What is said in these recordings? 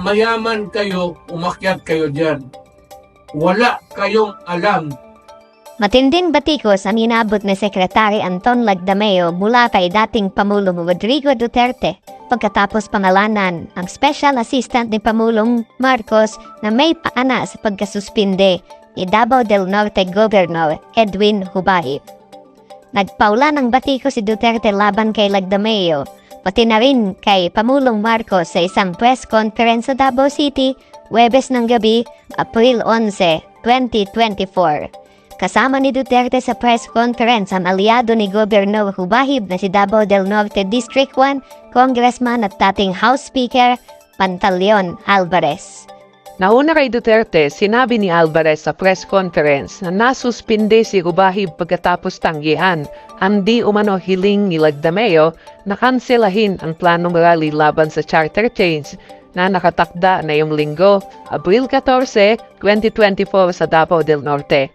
Mayaman kayo, umakyat kayo dyan. Wala kayong alam. Matinding batikos ang inabot ni Sekretary Anton Lagdameo mula kay dating Pamulong Rodrigo Duterte pagkatapos pangalanan ang Special Assistant ni Pamulong Marcos na may paana sa pagkasuspinde ni Davao del Norte Governor Edwin Hubahib. Nagpaula ng batiko si Duterte laban kay Lagdameo pati na rin kay Pamulong Marcos sa isang press conference sa Davao City, Webes ng gabi, April 11, 2024. Kasama ni Duterte sa press conference ang aliado ni Governor Hubahib na si Davao del Norte District 1, Congressman at dating House Speaker, Pantaleon Alvarez. Nauna kay Duterte, sinabi ni Alvarez sa press conference na nasuspinde si Rubahib pagkatapos tanggihan ang di umano hiling ni Lagdameo na kanselahin ang planong rally laban sa charter change na nakatakda na yung linggo, Abril 14, 2024 sa Davao del Norte.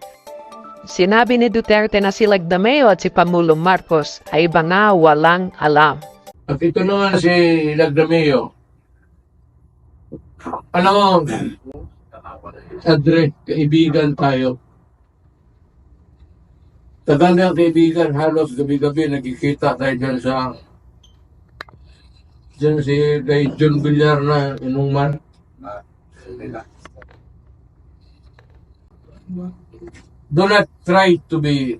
Sinabi ni Duterte na si Lagdameo at si Pamulong Marcos ay iba nga walang alam. At ito naman si Lagdameo. Alam mo, Adre, kaibigan tayo. Tagal na kaibigan, halos gabi-gabi nagkikita tayo dyan sa dyan si kay John Villar na inuman. Do not try to be,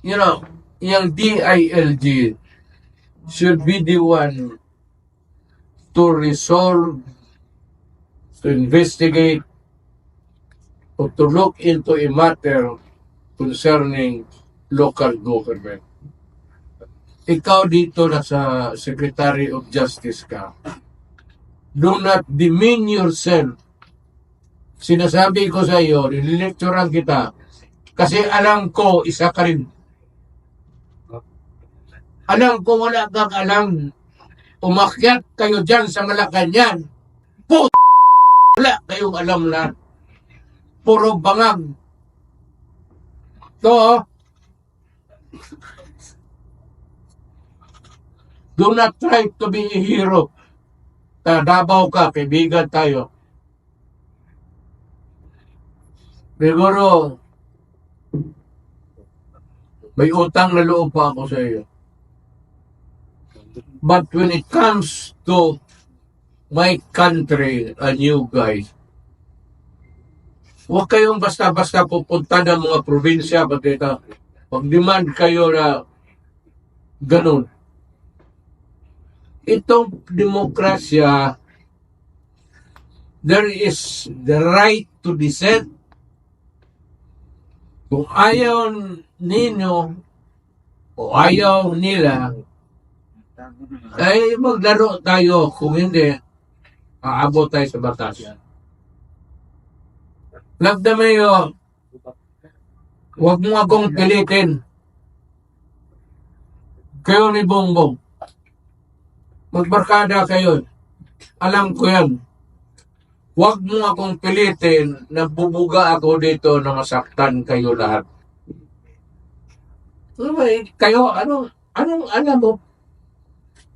you know, yung DILG should be the one to resolve, to investigate, or to look into a matter concerning local government. Ikaw dito na sa Secretary of Justice ka. Do not demean yourself. Sinasabi ko sa iyo, nililecturean kita, kasi alam ko, isa ka rin. Alam ko wala kang alam. Umakyat kayo dyan sa Malacanang. Wala kayong alam na. Puro bangag. To, oh. Do not try to be a hero. Tadabaw ka, kaibigan tayo. Siguro, may utang na loob pa ako sa iyo. But when it comes to my country and you guys, huwag kayong basta-basta pupunta ng mga probinsya, pati pag-demand kayo na ganun. Itong demokrasya, there is the right to dissent. Kung ayaw ninyo o ayaw nila, ay maglaro tayo. Kung hindi, aabot tayo sa batas. Lagdamayo, huwag mo akong pilitin. Kayo ni Bongbong. Magbarkada kayo. Alam ko yan. Huwag mo akong pilitin na bubuga ako dito na masaktan kayo lahat. Ano kayo, anong, anong alam mo?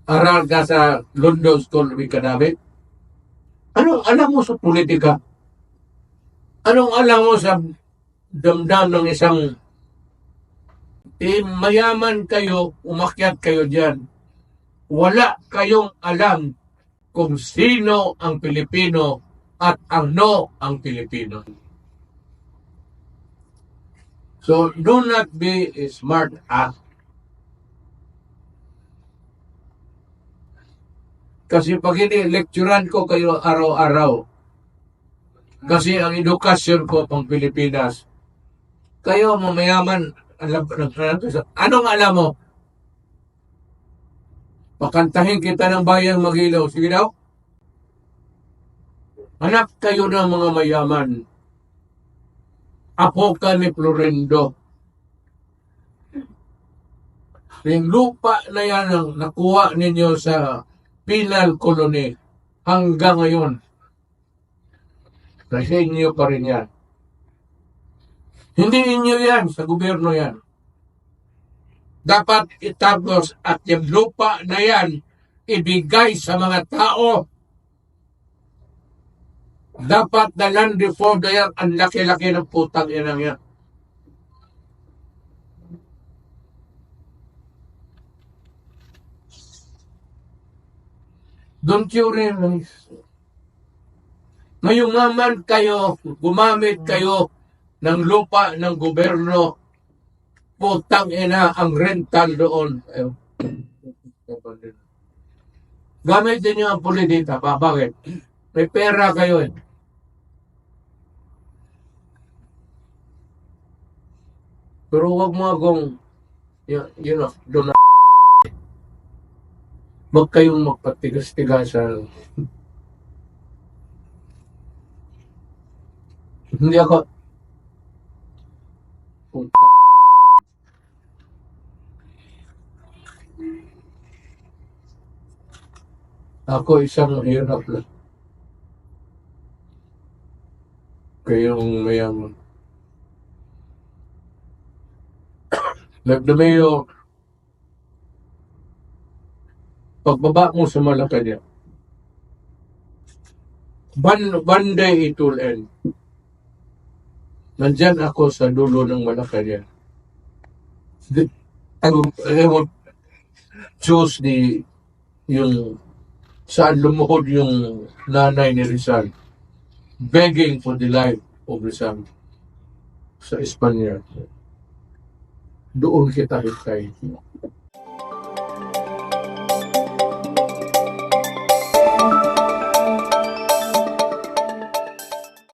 Aral ka sa London School of Economics? Anong alam mo sa politika? Anong alam mo sa damdam ng isang eh, mayaman kayo, umakyat kayo dyan. Wala kayong alam kung sino ang Pilipino at ano ang Pilipino. So, do not be a smart ass. Kasi pag hindi, lecturean ko kayo araw-araw. Kasi ang edukasyon ko pang Pilipinas, kayo mamayaman, alam, anong alam mo? Pakantahin kita ng bayang magilaw. Sige daw. Anak kayo ng mga mayaman. Apo ka ni Florendo. Yung lupa na yan ang nakuha ninyo sa penal colony hanggang ngayon. Nasa inyo pa rin yan. Hindi inyo yan, sa gobyerno yan. Dapat itapos at yung lupa na yan ibigay sa mga tao Dapat na land reform na yan, ang laki-laki ng putang inang yan. Don't you realize? Ngayong naman kayo, gumamit kayo ng lupa ng gobyerno, putang ina ang rental doon. Gamitin niyo ang politika. Pa, bakit? May pera kayo eh. Pero wag mo akong, you, know, doon Huwag kayong magpatigas-tigasan. Hindi ako, Puta. Ako isang hirap lang. Kayong mayaman. Nagdamayo, pagbaba mo sa Malacanang, one, one day it will end. Nandyan ako sa dulo ng Malacanang. I will, I will choose the yung saan lumuhod yung nanay ni Rizal begging for the life of Rizal sa Espanya. Doon kita hintay.